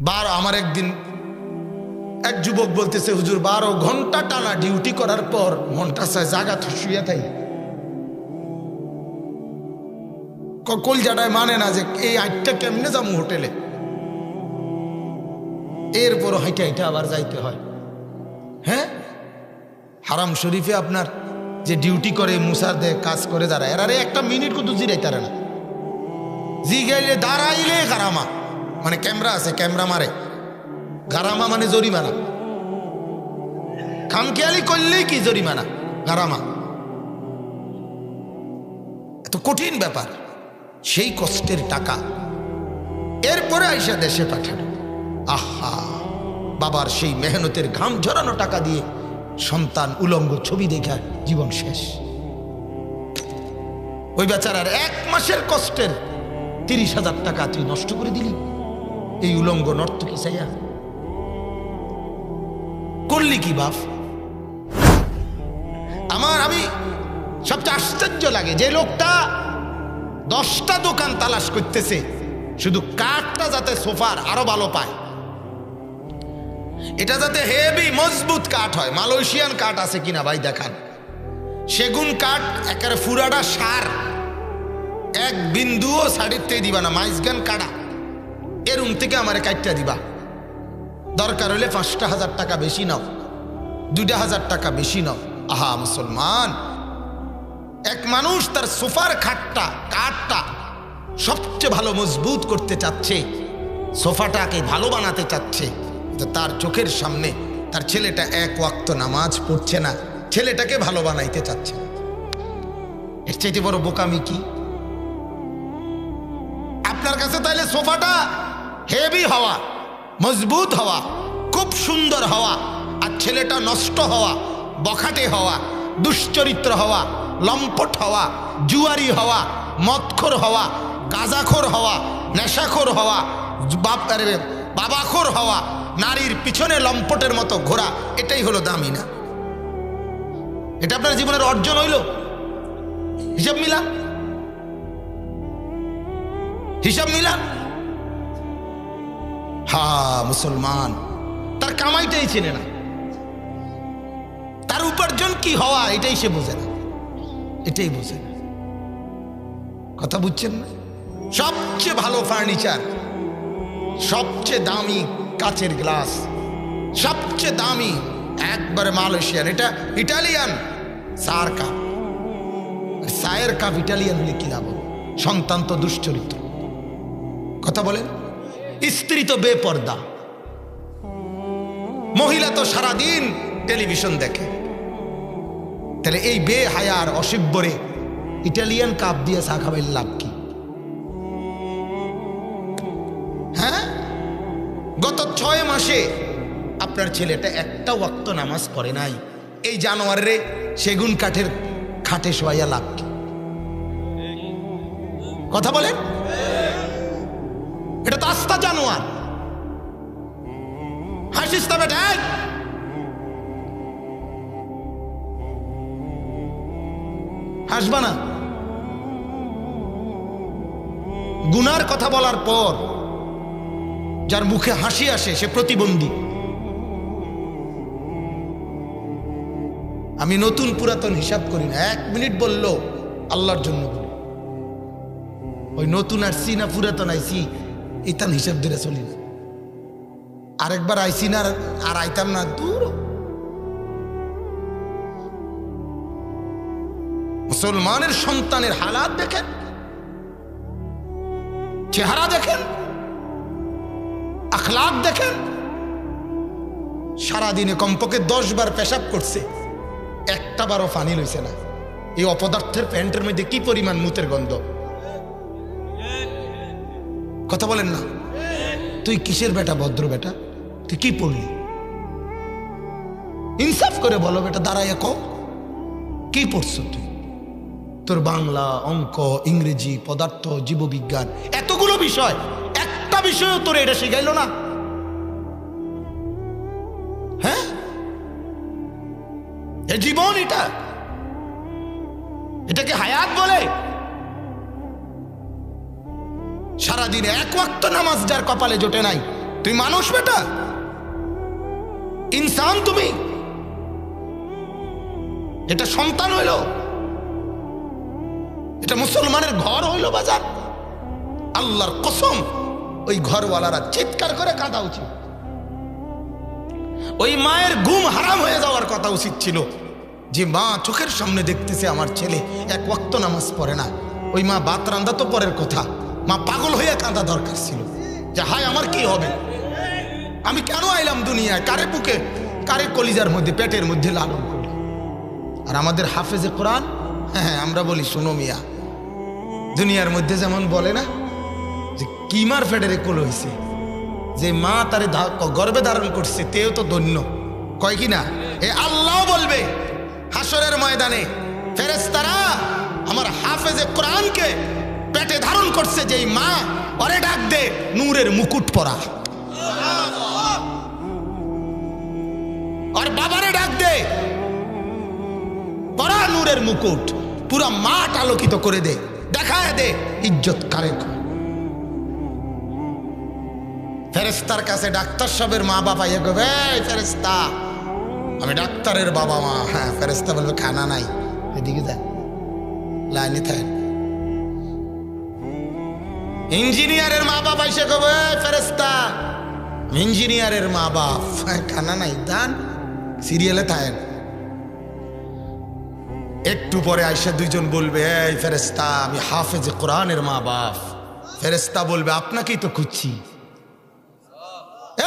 বারো আমার একদিন এক যুবক বলতেছে, হুজুর, বারো ঘণ্টা টানা ডিউটি করার পর মনটা চায় জাগা শুয়ে থাই। কলজাটায় মানে না যে এই আটটা কেমনে যাব হোটেলে? এরপর হাইটা হাইটা আবার যাইতে হয়। হ্যাঁ? হারাম শরীফে আপনার যে ডিউটি করে, মুসার দে কাজ করে যারা, এরারে একটা মিনিট কিন্তু জিরাই তারা না। জি গেলে দাঁড়াইলে গারামা। মানে ক্যামেরা আছে, ক্যামেরা মারে। গারামা মানে জরিমানা। খামখেয়ালি করলেই কি জরিমানা? গারামা। এত কঠিন ব্যাপার। সেই কষ্টের টাকা। এরপরে আইসা দেশে পাঠানো। আহা! বাবার সেই মেহনতের ঘাম ঝরানো টাকা দিয়ে সন্তান উলঙ্গ ছবি দেখা জীবন শেষ। ওই বেচারার এক মাসের কষ্টের তিরিশ হাজার টাকা তুই নষ্ট করে দিলি? এই উলঙ্গ নর্তকি চাইয়া করলি কি বাপ? আমার, আমি সবচেয়ে আশ্চর্য লাগে যে লোকটা দশটা দোকান তালাশ করতেছে, শুধু কাঠটা যাতে সোফার আরও ভালো পায়। এটা যাতে হেভি মজবুত কাঠ হয়। মালয়েশিয়ান কাঠ আছে কিনা ভাই দেখান। সেগুন কাঠ, একেবারে ফুরাডা সার। এক বিন্দুও সাড়িতে দিবা না, মাইজগান কাটা এরুম থেকে আমার কাটটা দিবা। দরকার হলে পাঁচটা হাজার টাকা বেশি নাও। দুইটা হাজার টাকা বেশি নাও। আহা, মুসলমান। এক মানুষ তার সোফার খাটটা, কাঠটা সবচেয়ে ভালো মজবুত করতে চাচ্ছে, সোফাটাকে ভালো বানাতে চাচ্ছে। তার চোখের সামনে তার ছেলেটা এক ওয়াক্ত নামাজ পড়ছে না, ছেলেটাকে ভালো বানাইতে চাচ্ছে এর চাইতে বড় বোকামি কি? আপনার কাছে তাহলে সোফাটা হেভি হওয়া, মজবুত হওয়া, খুব সুন্দর হওয়া, আর ছেলেটা নষ্ট হওয়া, বখাটে হওয়া, দুশ্চরিত্র হওয়া, লম্পট হওয়া, জুয়ারি হওয়া, মদখোর হওয়া, গাঁজাখোর হওয়া, নেশাখোর হওয়া, বাপ বাবাখোর হওয়া, নারীর পিছনে লম্পটের মতো ঘোরা এটাই হলো দামি না এটা আপনার জীবনের অর্জন হইল? হিসাব মিলা হিসাব মিলান। হা, মুসলমান। তার কামাইটাই চেনে না। তার উপার্জন কি হওয়া, এটাই সে বোঝে না। এটাই বোঝে না। কথা বুঝছেন না? সবচেয়ে ভালো ফার্নিচার সবচেয়ে দামি কাচের গ্লাস সবচেয়ে দামি একবারে মালয়েশিয়ান, এটা ইটালিয়ান সার কাপ সায়ের কাপ ইটালিয়ান হলে কি লাভ সন্তান তো দুশ্চরিত্র। কথা বলেন। স্ত্রী তো বেপর্দা। মহিলা তো সারাদিন টেলিভিশন দেখে। তাহলে এই বে হায়ার অসভ্যরে ইটালিয়ান কাপ দিয়ে চা খাবেন লাভ কি? হ্যাঁ? গত ছয় মাসে আপনার ছেলেটা একটা ওয়াক্ত নামাজ পড়ে নাই। এই জানোয়ারে সেগুন কাঠের খাটে শোয়াইয়া লাভ কি? কথা বলেন? এটা তো আস্তা জানোয়ার। হাসিস তবে দেখ হাসবা না। গুনার কথা বলার পর যার মুখে হাসি আসে, সে প্রতিবন্ধী। আমি নতুন পুরাতন হিসাব করি না। এক মিনিট বলল আল্লাহর জন্য বলি। ওই নতুন আর সি না পুরাতন আইসি ইতান হিসাব ধরে চলি না। আরেকবার আইসি না আর- আইতাম না, দূর। মুসলমানের সন্তানের হালাত দেখেন, চেহারা দেখেন, আখলাক দেখেন। সারাদিনে কমপক্ষে দশ বার পেশাব করছে একটা বারও পানি লইছে না। এই অপদার্থের প্যান্টের মধ্যে কি পরিমাণ মুতের গন্ধ? কথা বলেন না। তুই কিসের বেটা, ভদ্র বেটা? তুই কি পড়লি? ইনসাফ করে বলো বেটা, দাঁড়াইয়া ক কি পড়ছো তুই? তোর বাংলা, অঙ্ক, ইংরেজি, পদার্থ, জীববিজ্ঞান, এতগুলো বিষয়, একটা বিষয়ও তোর এটা শিখাইলো না। হ্যাঁ? এ জীবন এটা। এটাকে হায়াত বলে। সারাদিনে এক ওয়াক্ত নামাজ যার কপালে জোটে নাই। তুই মানুষ বেটা? ইনসান তুমি? এটা সন্তান হইল। এটা মুসলমানের ঘর হইল বাজার। আল্লাহর কসম, ওই ঘরওয়ালারা চিৎকার করে কাঁদা উচিত। ওই মায়ের ঘুম হারাম হয়ে যাওয়ার কথা উচিত ছিল। যে মা চোখের সামনে দেখতেছে আমার ছেলে, এক ওয়াক্ত নামাজ পড়ে না। ওই মা বাত রান্দা তো পরের কথা। মা পাগল হইয়া কাঁদা দরকার ছিল। যে হায়, আমার কি হবে? আমি কেন আইলাম দুনিয়ায়? কারে বুকে? কারে কলিজার মধ্যে, পেটের মধ্যে লালন করি আর আমাদের হাফেজে কোরআন? হ্যাঁ হ্যাঁ আমরা বলি, শোনো মিয়া, দুনিয়ার মধ্যে যেমন বলে না, যে কিমার ফেডারে কোল হয়েছে যে মা তারে গর্বে ধারণ করছে, তেও তো ধন্য। কয় কি না? এ আল্লাহ বলবে হাসরের ময়দানে ফেরেস্তারা আমার হাফেজে কোরআনকে পেটে ধারণ করছে যেই মা অরে ডাক দে, নূরের মুকুট পরা। আর বাবারে ডাক দে, পরা নূরের মুকুট, পুরা মাঠ আলোকিত করে দে, দেখায় দে ইজ্জত কারে ফেরেস্তার কাছে ডাক্তার সাহেবের মা বাবা ইয়ে "এই ফেরেস্তা আমি ডাক্তারের বাবা মা। হ্যাঁ ফেরেস্তা বলবে, খানা নাই। এদিকে যা, লাইনে থাকেন। ইঞ্জিনিয়ারের মা বাবা এসে কবে ফেরেস্তা ইঞ্জিনিয়ারের মা বাপ খানা নাই, দান। সিরিয়ালে থাকেন একটু পরে আইসা দুইজন বলবে এই ফেরেস্তা আমি হাফেজ কোরআনের মা বাপ। ফেরেস্তা বলবে, আপনাকেই তো খুঁজছি।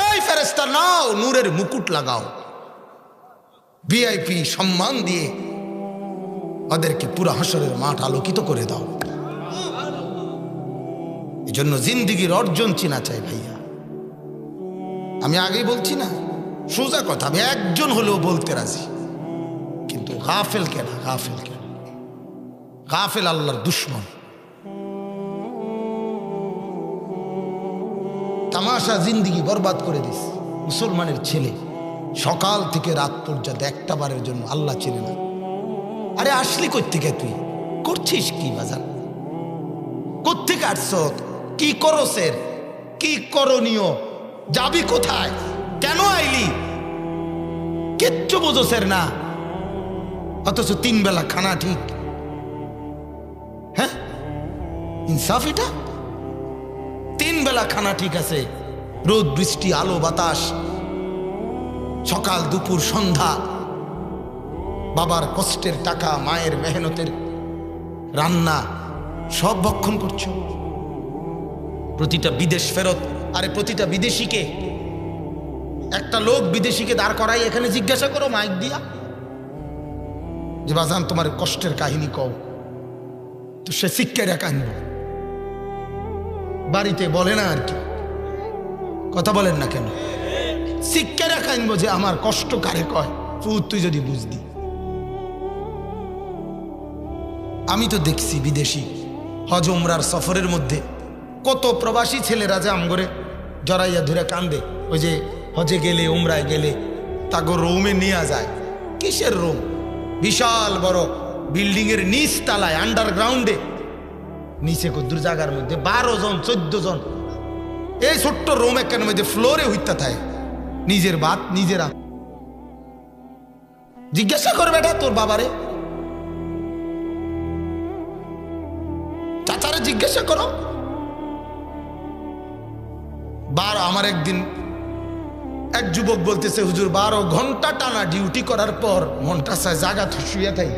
এই ফেরেস্তা নাও, নূরের মুকুট লাগাও। ভিআইপি সম্মান দিয়ে ওদেরকে পুরা হাসরের মাঠ আলোকিত করে দাও। এই জন্য জিন্দিগির অর্জন চিনা চাই ভাইয়া। আমি আগেই বলছি না, সোজা কথা, আমি একজন হলেও বলতে রাজি। কিন্তু গাফেল কেন গাফেল কেন? গাফেল আল্লাহর দুশ্মন। তামাশা জিন্দিগি বরবাদ করে দিস, মুসলমানের ছেলে। সকাল থেকে রাত পর্যন্ত একটা বারের জন্য আল্লাহ চেনে না। আরে আসলি থেকে তুই? করছিস কি বাজার? কোথেকে আসছ? কি করসের কি করণীয়? যাবি কোথায়? কেন আইলি? কিচ্ছু বোঝোসের না। অথচ তিন বেলা খানা ঠিক। হ্যাঁ? ইনসাফ এটা? তিন বেলা খানা ঠিক আছে। রোদ, বৃষ্টি, আলো, বাতাস। সকাল, দুপুর, সন্ধ্যা। বাবার কষ্টের টাকা, মায়ের মেহনতের রান্না সব ভক্ষণ করছ। প্রতিটা বিদেশ ফেরত, আরে প্রতিটা বিদেশিকে, একটা লোক বিদেশিকে দাঁড় করাই এখানে জিজ্ঞাসা করো মাইক দিয়া। যে বাজান, তোমার কষ্টের কাহিনী কও। তো সে শিক্ষারা কাহিনী বাড়িতে বলে না আর কি। কথা বলেন না কেন? শিক্ষা শিক্ষারা কাহিনী যে আমার কষ্ট কারে কয়? ফুট তুই যদি বুঝদি আমি তো দেখছি বিদেশি হজ, উমরার সফরের মধ্যে কত প্রবাসী ছেলেরা যে আমগরে জড়াইয়া ধরে কান্দে। ওই যে হজে গেলে, উমরায় গেলে তাকে রোমে নিয়ে যায়। কিসের রোম? বিশাল বড় বিল্ডিং এর নিচ তালায় আন্ডারগ্রাউন্ডে নিচে কদ্দুর জায়গার মধ্যে বারো জন, চোদ্দ জন। এই ছোট্ট রোম একখানের মধ্যে ফ্লোরে হইতে থাকে। নিজের বাত নিজেরা জিজ্ঞাসা করবে এটা তোর বাবারে। চাচারে জিজ্ঞাসা করো। বারো, আমার একদিন এক যুবক বলতেছে, হুজুর, বারো ঘণ্টা টানা ডিউটি করার পর মনটা চায় জাগা শুয়ে থাই।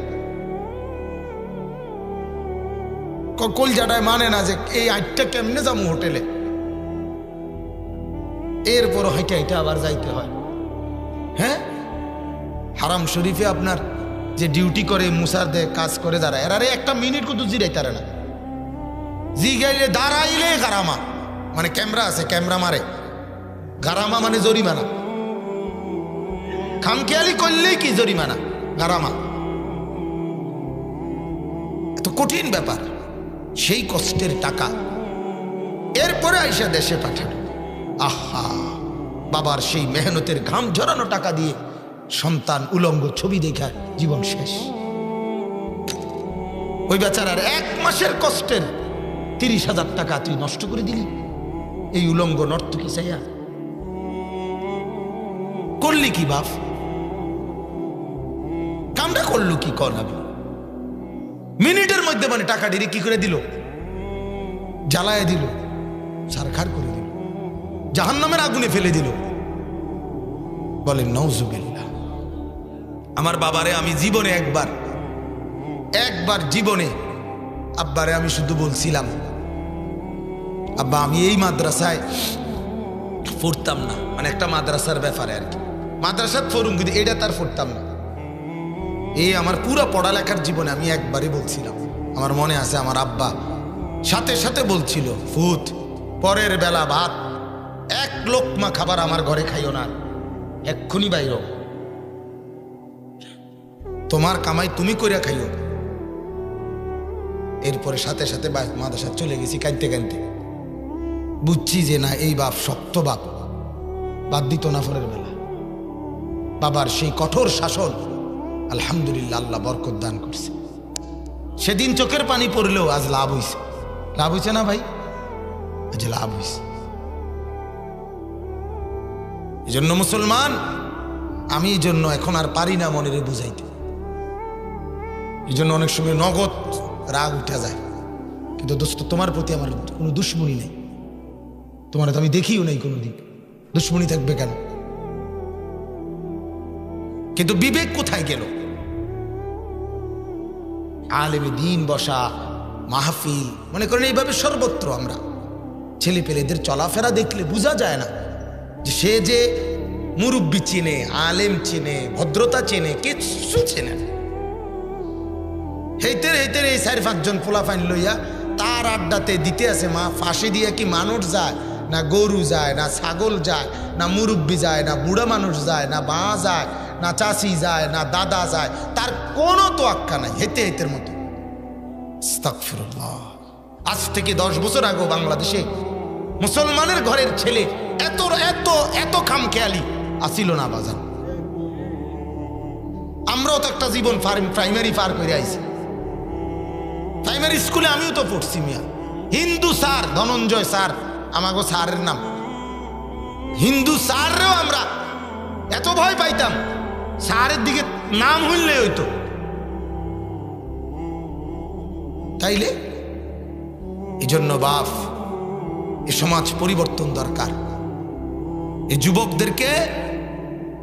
কলজাটায় মানে না যে এই আটটা কেমনে যাব হোটেলে? এরপর হাইটা হাইটা আবার যাইতে হয়। হ্যাঁ? হারাম শরীফে আপনার যে ডিউটি করে, মুসার দে কাজ করে দাঁড়ায়, এরারে একটা মিনিট কত জিরাই তারা না। জি গাইলে দাঁড়াইলে গারামা মানে ক্যামেরা আছে, ক্যামেরা মারে। গারামা মানে জরিমানা। খামখেয়ালি করলেই কি জরিমানা? গারামা। এত কঠিন ব্যাপার। সেই কষ্টের টাকা। এরপরে আইসা দেশে পাঠানো। আহা! বাবার সেই মেহনতের ঘাম ঝরানো টাকা দিয়ে সন্তান উলঙ্গ ছবি দেখা জীবন শেষ। ওই বেচারার এক মাসের কষ্টের তিরিশ হাজার টাকা তুই নষ্ট করে দিলি। এই উলঙ্গ নর্তকী চাইয়া করলি কি বাপ? কামটা করল কি কর আমি মিনিটের মধ্যে মানে টাকা ডিরে কি করে দিল? জ্বালায় দিল সারখার করে দিল, জাহান্নামের আগুনে ফেলে দিল। বলেন নৌজুবিল্লাহ আমার বাবারে আমি জীবনে একবার একবার জীবনে আব্বারে আমি শুধু বলছিলাম আব্বা, আমি এই মাদ্রাসায় পড়তাম না। মানে একটা মাদ্রাসার ব্যাপারে আর কি। মাদ্রাসার ফরুম কিন্তু এটা তার পড়তাম না। এই আমার পুরো পড়ালেখার জীবনে আমি একবারই বলছিলাম। আমার মনে আছে আমার আব্বা সাথে সাথে বলছিল, ফুত, পরের বেলা ভাত, এক লোকমা খাবার আমার ঘরে খাইও না। এক্ষুনি বাইর। তোমার কামাই তুমি করিয়া খাইও। এরপরে সাথে সাথে মাদ্রাসা চলে গেছি কাঁদতে কাঁদতে। বুঝছি যে না, এই বাপ শক্ত বাপ। বাদ দিত না ফরের বেলা। বাবার সেই কঠোর শাসন, আলহামদুলিল্লাহ আল্লাহ বরকত দান করছে। সেদিন চোখের পানি পড়লেও আজ লাভ হইছে। লাভ হইছে না ভাই? আজ লাভ হইছে। এই জন্য মুসলমান, আমি এই জন্য এখন আর পারি না মনের বুঝাইতে। এই জন্য অনেক সময় নগদ রাগ উঠে যায়। কিন্তু দোস্ত, তোমার প্রতি আমার কোনো দুশ্মনী নেই। তোমার তো আমি দেখিও নেই কোনো দিক দুশ্মনী থাকবে কেন? কিন্তু বিবেক কোথায় গেল? আলেমে দিন বসা, মাহফিল, মনে করেন এইভাবে সর্বত্র আমরা। ছেলে পেলেদের চলাফেরা দেখলে বোঝা যায় না যে সে যে মুরব্বী চেনে, আলেম চেনে, ভদ্রতা চেনে কিছু চেনে না। হেইতে হেইতে এই চার পাঁচজন পোলা ফাইন লইয়া তার আড্ডাতে দিতে আছে মা, ফাঁসি দিয়ে কি মানুষ যায়? না গরু যায়, না ছাগল যায়, না মুরব্বী যায়, না বুড়া মানুষ যায়, না মা যায়, না চাষি যায়, না দাদা যায়, তার কোনো তো আক্কা নাই হেতে হেতের মতো। আজ থেকে দশ বছর আগেও বাংলাদেশে মুসলমানের ঘরের ছেলে এত এত এত খামখেয়ালি আসিল না বাজার আমরাও তো একটা জীবন প্রাইমারি পার করে আইছি। প্রাইমারি স্কুলে আমিও তো পড়ছি মিয়া। হিন্দু স্যার, ধনঞ্জয় স্যার আমাগো স্যারের নাম। হিন্দু স্যাররেও আমরা এত ভয় পাইতাম। সারের দিকে নাম হইলে হইতো। তাইলে? এই জন্য বাপ, এ সমাজ পরিবর্তন দরকার। এই যুবকদেরকে,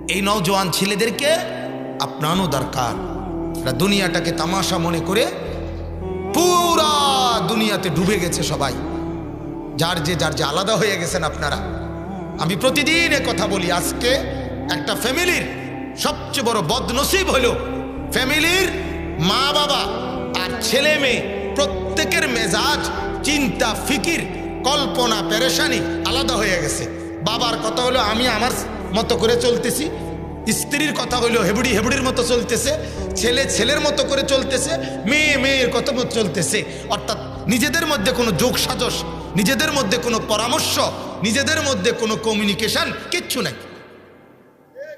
এই নওজোয়ান ছেলেদেরকে আপনানো দরকার। এরা দুনিয়াটাকে তামাশা মনে করে পুরা দুনিয়াতে ডুবে গেছে সবাই। যার যে যার যে আলাদা হয়ে গেছেন আপনারা। আমি প্রতিদিন কথা বলি, আজকে একটা ফ্যামিলির সবচেয়ে বড় বদনসিব হলো ফ্যামিলির মা বাবা আর ছেলে মেয়ে, প্রত্যেকের মেজাজ, চিন্তা, ফিকির, কল্পনা, পেরেশানি আলাদা হয়ে গেছে। বাবার কথা হলো, আমি আমার মতো করে চলতেছি, স্ত্রীর কথা হইল হেবুড়ি হেবুড়ির মতো চলতেছে, ছেলে ছেলের মতো করে চলতেছে, মেয়ে মেয়ের কথা চলতেছে। অর্থাৎ নিজেদের মধ্যে কোনো যোগ সাজস নিজেদের মধ্যে কোনো পরামর্শ, নিজেদের মধ্যে কোনো কমিউনিকেশন কিচ্ছু নাই।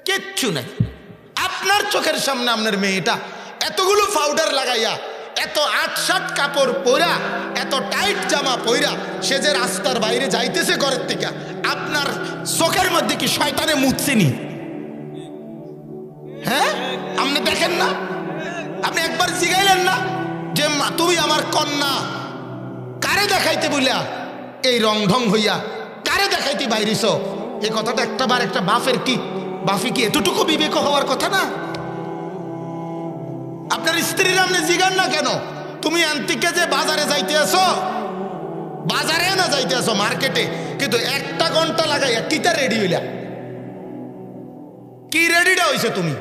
কিচ্ছু নাই। আপনার চোখের সামনে আপনার মেয়েটা এতগুলো পাউডার লাগাইয়া, এত আটসাট কাপড় পরা এত টাইট জামা পইরা সে যে রাস্তার বাইরে যাইতেছে ঘরের থেকে, আপনার চোখের মধ্যে কি শয়তানে মুছছেনি হ্যাঁ? আপনি দেখেন না? আপনি একবার জিগাইলেন না যে তুমি আমার কন্যা, কারে দেখাইতে বলিয়া এই রং ঢং হইয়া কারে দেখাইতে বাইরিস এই কথাটা একটা বার একটা বাফের কি? বাফি কি এতটুকু বিবেক হওয়ার কথা না? আপনার স্ত্রীর আপনি জিগান না কেন? তুমি আন্তিকে যে বাজারে যাইতে আসো বাজারে না যাইতে আসো মার্কেটে, কিন্তু একটা ঘণ্টা লাগাইয়া কিতা রেডি হইলা? কি রেডিটা হইছে তুমি?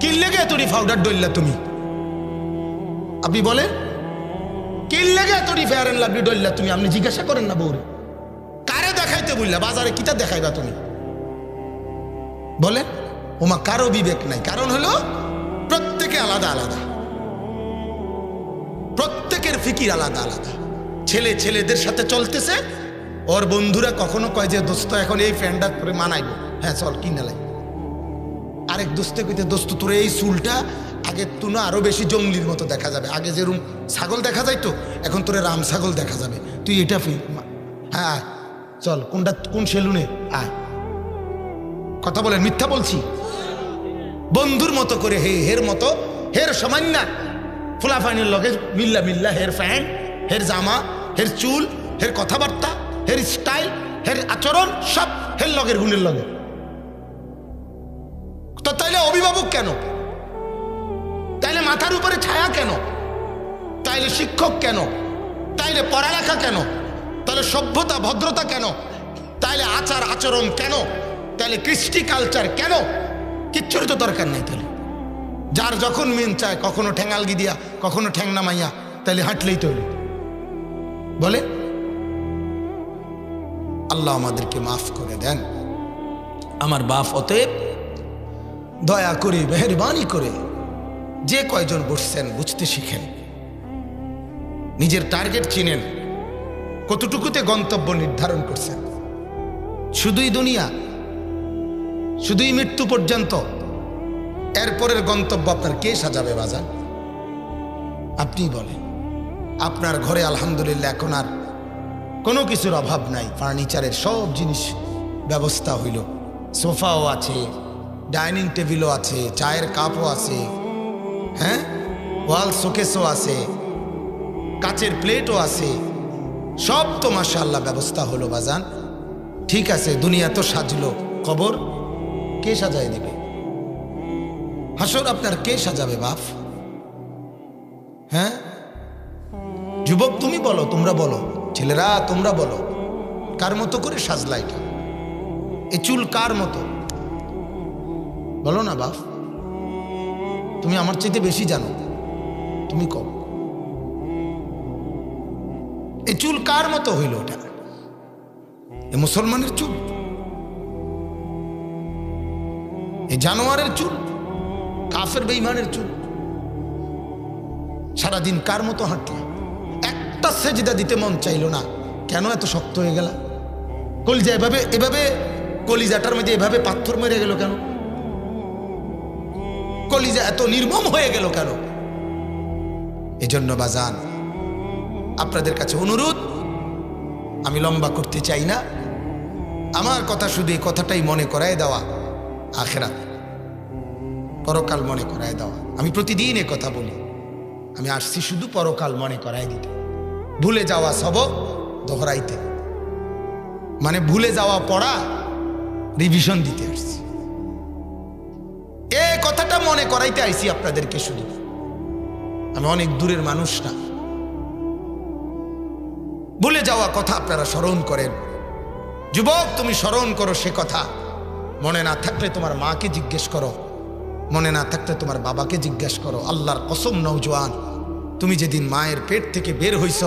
কি লেগে তুমি পাউডার ডললা তুমি? আপনি বলেন। কি লেগে তুমি ফেয়ার এন্ড লাভলি ডললা তুমি? আপনি জিজ্ঞাসা করেন না বউরে কারে দেখাইতে বললা? বাজারে কিতা দেখাইবা তুমি? বলেন। ওমা কারও বিবেক নাই। কারণ হলো প্রত্যেকে আলাদা আলাদা। প্রত্যেকের ফিকির আলাদা আলাদা। ছেলে ছেলেদের সাথে চলতেছে। ওর বন্ধুরা কখনো কয় যে, দোস্ত, এখন এই ফ্যানটা করে মানাইবো। হ্যাঁ চল, কিনে লাই। আরেক দোস্তে কইতে, দোস্ত, তোর এই চুলটা আগে তুনো আরও বেশি জঙ্গলির মতো দেখা যাবে। আগে যেরকম ছাগল দেখা যায় তো, এখন তোরে রাম ছাগল দেখা যাবে। তুই এটা ফি হ্যাঁ। চল, কোনটা, কোন সেলুনে? আয়। কথা বলেন, মিথ্যা বলছি। বন্ধুর মতো করে হে, হের মতো, হের সামান্য। ফুলাফাইনের লগে মিল্লা মিল্লা, হের ফ্যান, হের জামা, হের চুল, হের কথাবার্তা, হের স্টাইল, হের আচরণ, সব হের লগের গুণের লগে। তো তাইলে অভিভাবক কেন? মাথার উপরে ছায়া কেন? তাইলে শিক্ষক কেন? তাইলে পড়ালেখা কেন? তাহলে সভ্যতা, ভদ্রতা কেন? তাইলে আচার, আচরণ কেন? তাইলে কৃষ্টি কালচার কেন? কিচ্ছুর তো দরকার নেই তাহলে যার যখন মেন চায় কখনো ঠ্যাঙ্গালগি দিয়া, কখনো ঠ্যাং নামাইয়া তাহলে হাঁটলেই তৈরি। বলে? আল্লাহ আমাদেরকে মাফ করে দেন। আমার বাপ অতএব দয়া করে, মেহরবানি করে যে কয়জন বসছেন বুঝতে শিখেন। নিজের টার্গেট চিনেন। কতটুকুতে গন্তব্য নির্ধারণ করছেন। শুধুই দুনিয়া, শুধুই মৃত্যু পর্যন্ত। এরপরের গন্তব্য আপনার কে সাজাবে বাজার আপনি বলেন। আপনার ঘরে আলহামদুলিল্লাহ এখন আর কোনো কিছুর অভাব নাই। ফার্নিচারের সব জিনিস ব্যবস্থা হইল। সোফাও আছে, ডাইনিং টেবিলও আছে, চায়ের কাপও আছে। হ্যাঁ? ওয়াল শোকেসও আছে, কাচের প্লেটও আছে, সব তো মাশাল্লাহ ব্যবস্থা হলো বাজান। ঠিক আছে, দুনিয়া তো সাজলো। কবর কে সাজায় দিবে হাসর, আপনার কে সাজাবে বাপ? হ্যাঁ? যুবক, তুমি বলো, তোমরা বলো। ছেলেরা, তোমরা বলো। কার মতো করে সাজলা এটা? এ চুল কার মতো? বলো না বাপ। তুমি আমার চাইতে বেশি জানো। তুমি কম। এ চুল কার মতো হইল ওটা? এ মুসলমানের চুল? এ জানোয়ারের চুল? কাফের বেইমানের চুল? সারাদিন কার মতো হাঁটলা একটা সেজদা দিতে মন চাইলো না। কেন এত শক্ত হয়ে গেল? কলিজা এভাবে এভাবে কলিজাটার মধ্যে এভাবে পাথর মেরে গেল কেন? কলিজা এত নির্মম হয়ে গেল কেন? এজন্য বাজান, আপনাদের কাছে অনুরোধ, আমি লম্বা করতে চাই না। আমার কথা শুধু এই কথাটাই মনে করায় দেওয়া, আখেরাত। পরকাল মনে করায় দেওয়া। আমি প্রতিদিন এ কথা বলি। আমি আসছি শুধু পরকাল মনে করায় দিতে। ভুলে যাওয়া সবক দোহরাইতে। মানে ভুলে যাওয়া পড়া রিভিশন দিতে আসছি। কথাটা মনে করাইতে আইছি আপনাদেরকে শুধু। আমি অনেক দূরের মানুষ না। ভুলে যাওয়া কথা আপনারা স্মরণ করেন। যুবক, তুমি স্মরণ করো সে কথা। মনে না থাকলে তোমার মাকে জিজ্ঞেস করো। মনে না থাকলে তোমার বাবাকে জিজ্ঞেস করো। আল্লাহর কসম নৌজওয়ান তুমি যেদিন মায়ের পেট থেকে বের হইছ,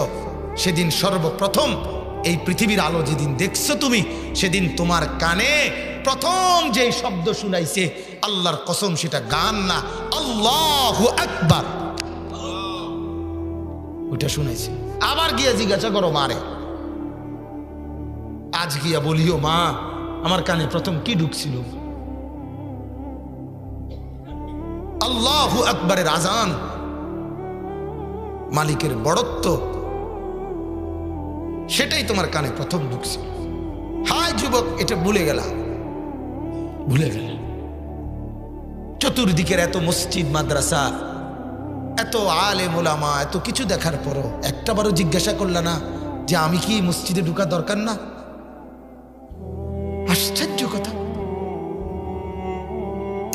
সেদিন সর্বপ্রথম এই পৃথিবীর আলো যেদিন দেখছ তুমি, সেদিন তোমার কানে প্রথম যেই শব্দ শুনাইছে, আল্লাহর কসম, সেটা গান না। আল্লাহ আকবার। ওটা শুনাইছে। আবার গিয়া জিজ্ঞাসা করো, মারে? আজ গিয়া বলিও, মা, আমার কানে প্রথম কি ঢুকছিল? আল্লাহ আকবরের আজান। মালিকের বড়ত্ব। সেটাই তোমার কানে প্রথম ঢুকছিল হায় যুবক, এটা ভুলে গেলা ভুলে গেল। চতুর্দিকের এত মসজিদ, মাদ্রাসা, এত আলে মোলামা এত কিছু দেখার পরও একটা বারও জিজ্ঞাসা করলা না যে আমি কি মসজিদে ঢুকা দরকার না? আশ্চর্য কথা।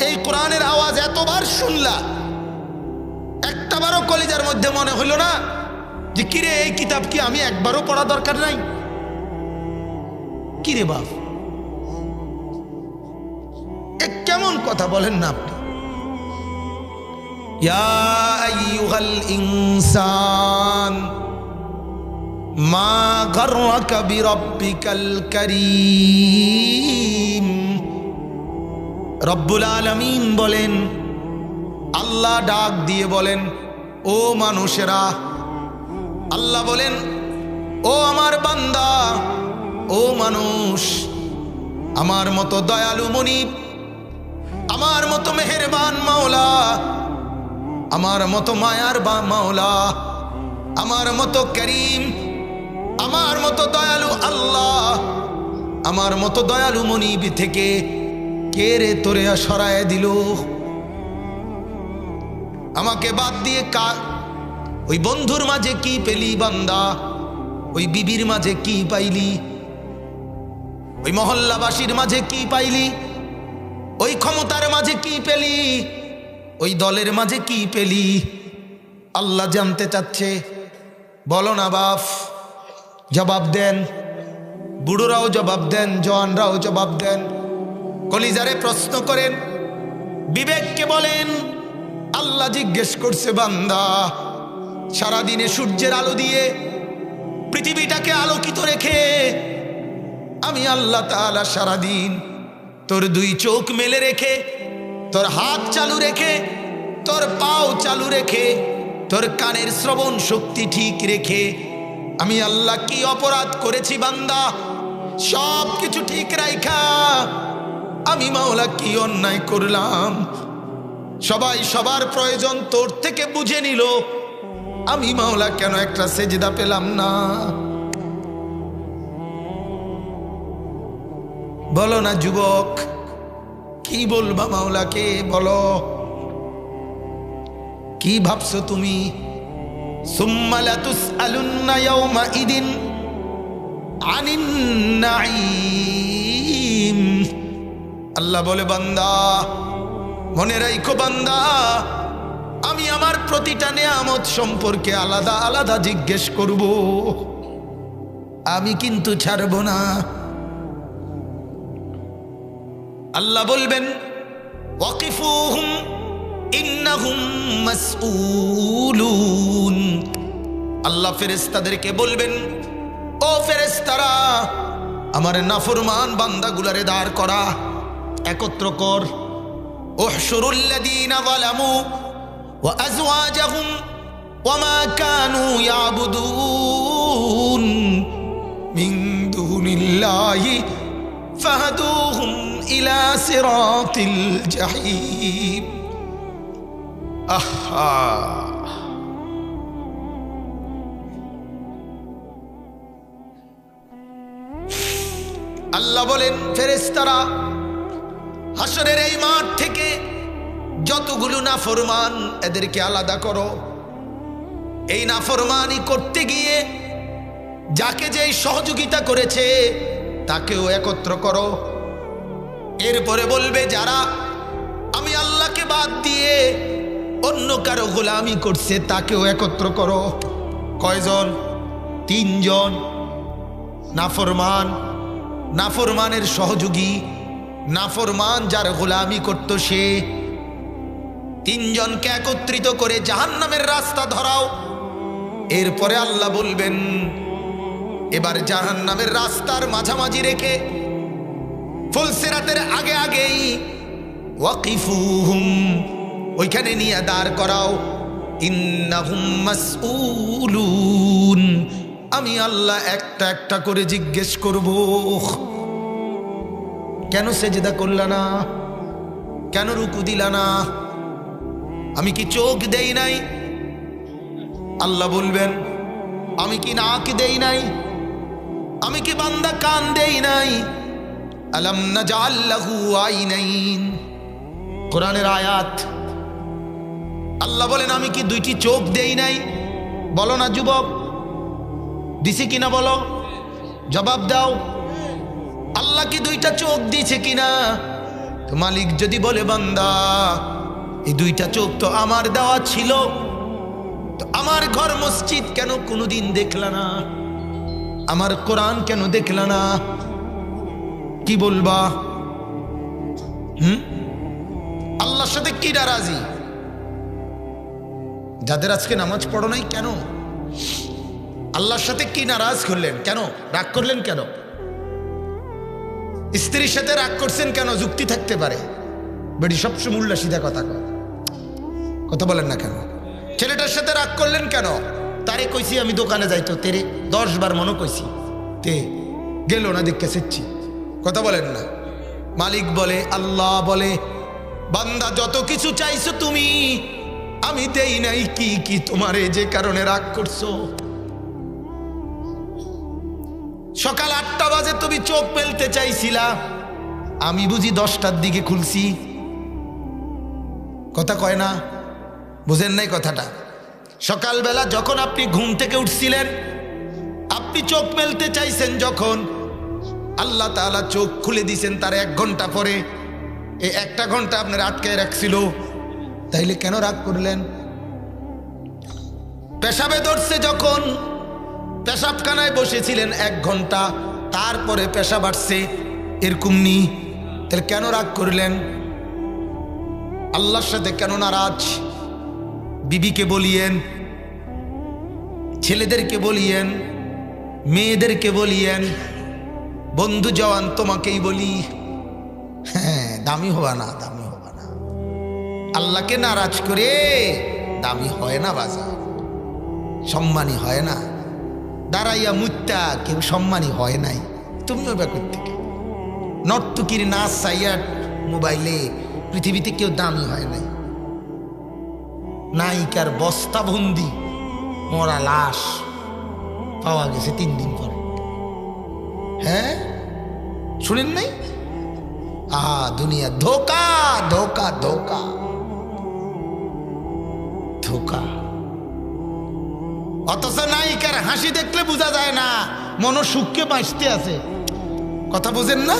এই কোরআনের আওয়াজ এতবার শুনলা একটা বারও কলিজার মধ্যে মনে হলো না যে কিরে এই কিতাব কি আমি একবারও পড়া দরকার নাই? কিরে বাপ কেমন কথা বলেন না আপনি? রব্বুল বলেন, আল্লাহ ডাক দিয়ে বলেন, ও মানুষেরা, আল্লাহ বলেন, ও আমার বান্দা, ও মানুষ, আমার মতো দয়ালু মনিপ আমার মতো মেহেরবান মাওলা, আমার মতো মায়ার বা মাওলা, আমার মতো করিম, আমার মতো দয়ালু আল্লাহ, আমার মতো দয়ালু মনিব থেকে কে রে তোরে সরায় দিল? আমাকে বাদ দিয়ে কা, ওই বন্ধুর মাঝে কি পেলি বান্দা? ওই বিবির মাঝে কি পাইলি? ওই মহল্লাবাসীর মাঝে কি পাইলি? ওই ক্ষমতার মাঝে কি পেলি? ওই দলের মাঝে কি পেলি? আল্লাহ জানতে চাচ্ছে। বলো না বাপ, জবাব দেন। বুড়োরাও জবাব দেন, জওয়ানরাও জবাব দেন। কলিজারে প্রশ্ন করেন, বিবেককে বলেন, আল্লাহ জিজ্ঞেস করছে, বান্দা, সারাদিনে সূর্যের আলো দিয়ে পৃথিবীটাকে আলোকিত রেখে আমি আল্লাহ তাআলা সারাদিন তোর দুই চোখ মেলে রেখে, তোর হাত চালু রেখে, তোর পাও চালু রেখে, তোর কানের শ্রবণ শক্তি ঠিক রেখে, আমি আল্লাহ কি অপরাধ করেছি বান্দা? সব কিছু ঠিক রাইখা। আমি মাওলা কি অন্যায় করলাম? সবাই সবার প্রয়োজন তোর থেকে বুঝে নিল। আমি মাওলা কেন একটা সেজদা পেলাম না? বলো না যুবক, কি বলবা মাওলাকে বলো? কি ভাবছ তুমি? আল্লাহ বলে, বান্দা, মনে রাইখো বান্দা, আমি আমার প্রতিটা নেয়ামত সম্পর্কে আলাদা আলাদা জিজ্ঞেস করব। আমি কিন্তু ছাড়ব না। আল্লাহ বলবেন, ওয়াকিফুহুম, ইন্নাহুম মাসউলুন। আল্লাহ ফেরেশতাদেরকে বলবেন, ও ফেরেশতারা, আমার নাফরমান বান্দাগুলারে দাঁড় করা, একত্র কর। উহশুরুল্লাযীনা যালামু ওয়া আজওয়াজাহুম ওয়ামা কানু ইয়াবুদুন মিন দুনিল্লাহি ফাহদুহুম। ইলা সিরাতিল জাহিম আহা আল্লাহ বলেন, ফেরেশতারা, হাসরের এই মাঠ থেকে যতগুলো নাফরমান এদেরকে আলাদা করো। এই নাফরমানি করতে গিয়ে যাকে যেই সহযোগিতা করেছে, তাকেও একত্র করো। এরপরে বলবে, যারা আমি আল্লাহকে বাদ দিয়ে অন্য কারও গোলামি করছে, তাকেও একত্র করো। কয়জন? তিনজন। নাফরমান। নাফরমানের সহযোগী। নাফরমান যার গোলামি করত সে। তিনজনকে একত্রিত করে জাহান্নামের রাস্তা ধরাও। এরপরে আল্লাহ বলবেন, এবার জাহান্নামের রাস্তার মাঝামাঝি রেখে ফুলসেরাতের আগে আগেই ওয়াকিফুহুম, ওইখানে নিয়ে দাঁড় করাও। মাসউলুন, আমি আল্লাহ একটা একটা করে জিজ্ঞেস করব। কেন সেজদা করলা না? কেন রুকু দিলা না? আমি কি চোখ দেই নাই? আল্লাহ বলবেন, আমি কি নাক দেই নাই? আমি কি বান্দা কান দেই নাই? আলাম না জাল্লাহু আইনাইন। কোরআনের আয়াত। আল্লাহ বলেন, আমি কি দুইটি চোখ দেই নাই? বলো না, যুবক। দিছি কিনা বলো? জবাব দাও। আল্লাহ কি দুইটা চোখ দিছে কিনা? তো মালিক যদি বলে, বান্দা, এই দুইটা চোখ তো আমার দেওয়া ছিল, তো আমার ঘর মসজিদ কেন কোনোদিন দেখলা না? আমার কোরআন কেন দেখলা না? কি বলবা? হুম? আল্লাহর সাথে কি নারাজি? যাদের আজকে নামাজ পড়ো নাই কেন? আল্লাহর সাথে কি নারাজ করলেন? কেন? রাগ করলেন কেন? স্ত্রীর সাথে রাগ করছেন কেন? যুক্তি থাকতে পারে। বেটি সবসময় উল্লা সিধা কথা কথা বলেন না কেন? ছেলেটার সাথে রাগ করলেন কেন? তারে কইছি আমি দোকানে যাইতো তেরে দশ বার মনে কইছি। তে গেল না দেখতে সেচ্ছি। কথা বলেন না। মালিক বলে, আল্লাহ বলে, বান্দা যত কিছু চাইছো তুমি, আমি দেই নাই, কি কি তোমারে যে কারণে রাগ করছ? সকাল আটটা বাজে তুমি চোখ মেলতে চাইছিলা, আমি বুঝি দশটার দিকে খুলছি। কথা কয় না, বুঝেন নাই কথাটা। সকালবেলা যখন আপনি ঘুম থেকে উঠছিলেন, আপনি চোখ মেলতে চাইছেন যখন আল্লাহ তাআলা চোখ খুলে দিয়েছেন তার এক ঘণ্টা পরে। এই একটা ঘণ্টা আপনার আটকায় রাখছিল। তাইলে কেন রাগ করলেন? পেশাবে ধরছে যখন, পেশাবখানায় বসেছিলেন এক ঘণ্টা, তারপরে পেশা বাড়ছে এরকম নি। তাহলে কেন রাগ করলেন? আল্লাহর সাথে কেন নারাজ? বিবিকে বলিয়েন, ছেলেদেরকে বলিয়েন, মেয়েদেরকে বলিয়েন বন্ধু জওয়ান তোমাকেই বলি। হ্যাঁ দামি হবা না, দামি হবা না। আল্লাহকে নারাজ করে দামি হয় না বাজার। সম্মানী হয় না। দাঁড়াইয়া মুত্তা, কেউ সম্মানী হয় নাই। তুমিও ব্যাকুর থেকে নর্তকির নাচ সাইয়ার মোবাইলে পৃথিবীতে কেউ দামি হয় নাই। নায়িকার বস্তাবন্দি, মরা লাশ পাওয়া গেছে তিন দিন পরে। হ্যাঁ? শুনেন নাই? আ দুনিয়া ধোকা ধোকা ধোকা। ধোকা। অথচ নায়িকার হাসি দেখলে বোঝা যায় না, মনসুখকে বাঁচতে আছে। কথা বুঝেন না?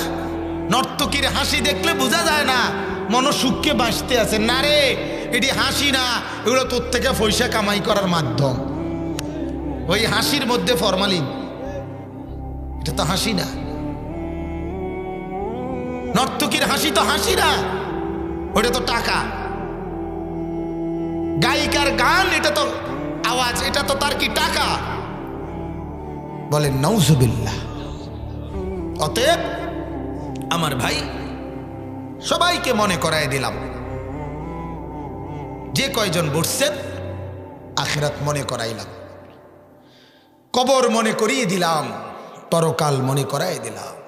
নর্তকীর হাসি দেখলে বোঝা যায় না, মনসুখকে বাঁচতে আছে। না রে, এটি হাসি না, এগুলো তোর থেকে পয়সা কামাই করার মাধ্যম। ওই হাসির মধ্যে ফরমালিন। এটা তো হাসি না। নর্তকীর হাসি তো হাসি না। ওটা তো টাকা। গায়িকার গান, এটা তো আওয়াজ, এটা তো তার কি টাকা? বলে নৌজুবিল্লাহ অতএব, আমার ভাই, সবাইকে মনে করায় দিলাম। যে কয়জন বসছেন, আখেরাত মনে করাইলাম। কবর মনে করিয়ে দিলাম। পরকাল মনে করাই দিলাম।